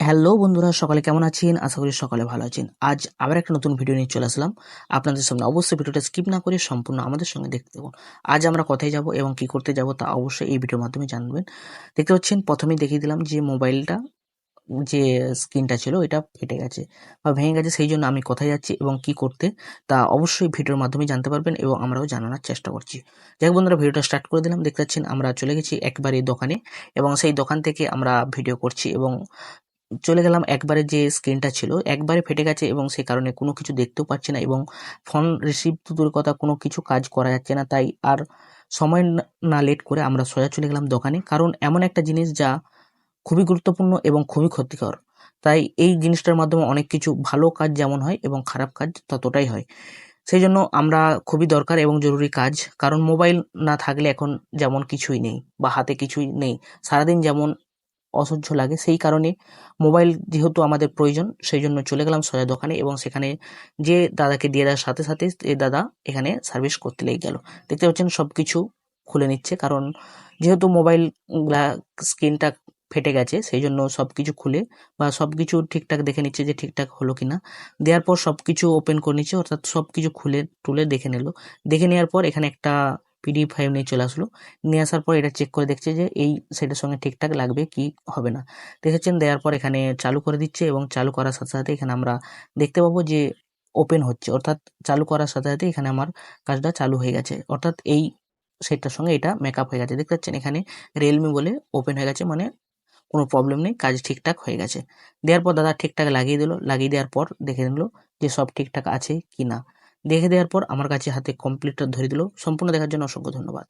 Hello বন্ধুরা, সকালে কেমন আছেন? আশা করি সকালে ভালো আছেন। আজ আবার একটা নতুন ভিডিও নিয়ে চলে আসলাম। আপনাদের সামনে অবশ্যই ভিডিওটা স্কিপ না করে সম্পূর্ণ আমাদের সঙ্গে দেখতে থাকুন। আজ আমরা কোথায় যাব এবং কি করতে যাব তা অবশ্যই এই ভিডিওর মাধ্যমে জানবেন। দেখতে পাচ্ছেন, প্রথমেই দেখিয়ে দিলাম যে মোবাইলটা, যে স্ক্রিনটা ছিল, এটা ফেটে গেছে বা ভেঙে গেছে, সেই জন্য আমি কোথায় যাচ্ছি এবং কি করতে তা অবশ্যই ভিডিওর মাধ্যমে জানতে পারবেন এবং আমরাও জানানোর চেষ্টা করছি। যাই বন্ধুরা ভিডিওটা স্টার্ট করে দিলাম। দেখতে পাচ্ছেন, আমরা চলে গেছি একবারে দোকানে এবং সেই দোকান থেকে আমরা ভিডিও করছি এবং চলে গেলাম একবারে যে স্ক্রিনটা ছিল, একবারে ফেটে গেছে এবং সেই কারণে কোনো কিছু দেখতেও পাচ্ছি না এবং ফোন রিসিভ তো দূরের কথা, কোনো কিছু কাজ করা যাচ্ছে না, তাই আর সময় না লেট করে আমরা সোজা চলে গেলাম দোকানে। কারণ এমন একটা জিনিস যা খুবই গুরুত্বপূর্ণ এবং খুবই ক্ষতিকর। তাই এই জিনিসটার মাধ্যমে অনেক কিছু ভালো কাজ যেমন হয় এবং খারাপ কাজ ততটাই হয়। সেই জন্য আমরা খুবই দরকার এবং জরুরি কাজ, কারণ মোবাইল না থাকলে এখন যেমন কিছুই নেই বা হাতে কিছুই নেই। সারাদিন যেমন অসহ্য লাগে। সেই কারণে মোবাইল যেহেতু আমাদের প্রয়োজন সেই জন্য চলে গেলাম সোজা দোকানে এবং সেখানে যে দাদাকে দিয়ে দেওয়ার সাথে সাথে এই দাদা এখানে সার্ভিস করতে লেগে গেল। দেখতে পাচ্ছেন সব কিছু খুলে নিচ্ছে কারণ যেহেতু মোবাইল স্ক্রিনটা ফেটে গেছে সেই জন্য সব কিছু খুলে বা সব কিছু ঠিকঠাক দেখে নিচ্ছে যে ঠিকঠাক হলো কি না দেওয়ার পর সব কিছু ওপেন করে নিচ্ছে, অর্থাৎ সব কিছু খুলে টুলে দেখে নিল। দেখে নেওয়ার পর এখানে একটা পিডিএফ ফাইল নিয়ে চলে আসলো। নিয়ে আসার পর এটা চেক করে দেখছে যে এই সেটার সঙ্গে ঠিকঠাক লাগবে কি হবে না। দেখেছেন দেওয়ার পর এখানে চালু করে দিচ্ছে এবং চালু করার সাথে সাথে এখানে আমরা দেখতে পাবো যে ওপেন হচ্ছে। অর্থাৎ চালু করার সাথে সাথে এখানে আমার কাজটা চালু হয়ে গেছে। অর্থাৎ এই সেটটার সঙ্গে এটা মেকআপ হয়ে গেছে। দেখতে পাচ্ছেন এখানে রিয়েলমি বলে ওপেন হয়ে গেছে মানে কোনো প্রবলেম নেই, কাজ ঠিকঠাক হয়ে গেছে। দেওয়ার পর দাদা ঠিকঠাক লাগিয়ে দিল। লাগিয়ে দেওয়ার পর দেখে নিল যে সব ঠিকঠাক আছে কি না। দেখে দেওয়ার পর আমার কাছে হাতে কমপ্লিটটা ধরে দিল। সম্পূর্ণ দেখার জন্য অসংখ্য ধন্যবাদ।